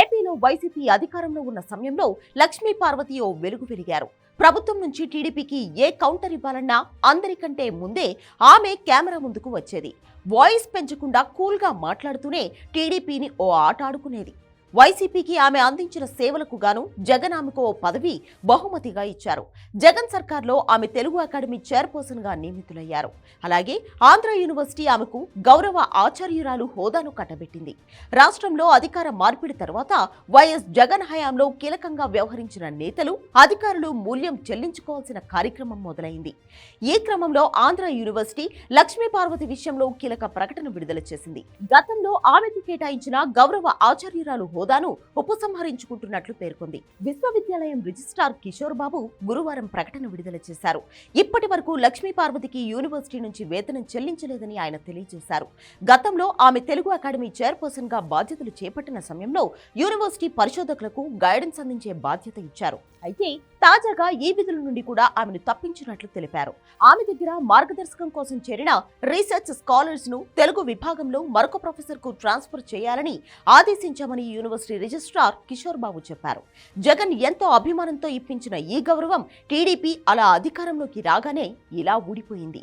ఏపీలో వైసీపీ అధికారంలో ఉన్న సమయంలో లక్ష్మీ పార్వతి ఓ వెలుగు వెలిగారు. ప్రభుత్వం నుంచి టీడీపీకి ఏ కౌంటర్ ఇవ్వాలన్నా అందరికంటే ముందే ఆమె కెమెరా ముందుకు వచ్చేది. వాయిస్ పెంచకుండా కూల్గా మాట్లాడుతూనే టీడీపీని ఓ ఆట ఆడుకునేది. వైసీపీకి ఆమె అందించిన సేవలకు గాను జగన్ ఆమెకు ఓ పదవి బహుమతిగా ఇచ్చారు. జగన్ సర్కార్లో ఆమె తెలుగు అకాడమీ చైర్పర్సన్గా నియమితులయ్యారు. అలాగే ఆంధ్ర యూనివర్సిటీ ఆమెకు గౌరవ ఆచార్యురాలు హోదాను కట్టబెట్టింది. రాష్ట్రంలో అధికార మార్పిడి తర్వాత వైఎస్ జగన్ హయాంలో కీలకంగా వ్యవహరించిన నేతలు అధికారులు మూల్యం చెల్లించుకోవాల్సిన కార్యక్రమం మొదలైంది. ఈ క్రమంలో ఆంధ్ర యూనివర్సిటీ లక్ష్మీ పార్వతి విషయంలో కీలక ప్రకటన విడుదల చేసింది. గతంలో ఆమెకు కేటాయించిన గౌరవ ఆచార్యురాలు హోదాను ఉపసంహరించుకుంటున్నట్లు పేర్కొంది. విశ్వవిద్యాలయం రిజిస్ట్రార్ కిషోర్ బాబు గురువారం ప్రకటన విడుదల చేశారు. ఇప్పటి వరకు లక్ష్మీ పార్వతికి యూనివర్సిటీ నుంచి వేతనం చెల్లించలేదని ఆయన తెలియజేశారు. గతంలో ఆమె తెలుగు అకాడమీ చైర్పర్సన్గా బాధ్యతలు చేపట్టిన సమయంలో యూనివర్సిటీ పరిశోధకులకు గైడెన్స్ అందించే బాధ్యత ఇచ్చారు. అయితే తాజాగా ఈ విధుల నుండి కూడా ఆమెను తప్పించినట్లు తెలిపారు. ఆమె దగ్గర మార్గదర్శకం కోసం చేరిన రీసెర్చ్ స్కాలర్స్ను తెలుగు విభాగంలో మరొక ప్రొఫెసర్కు ట్రాన్స్ఫర్ చేయాలని ఆదేశించామని యూనివర్సిటీ రిజిస్ట్రార్ కిషోర్ బాబు చెప్పారు. జగన్ ఎంతో అభిమానంతో ఇప్పించిన ఈ గౌరవం టీడీపీ అలా అధికారంలోకి రాగానే ఇలా ఊడిపోయింది.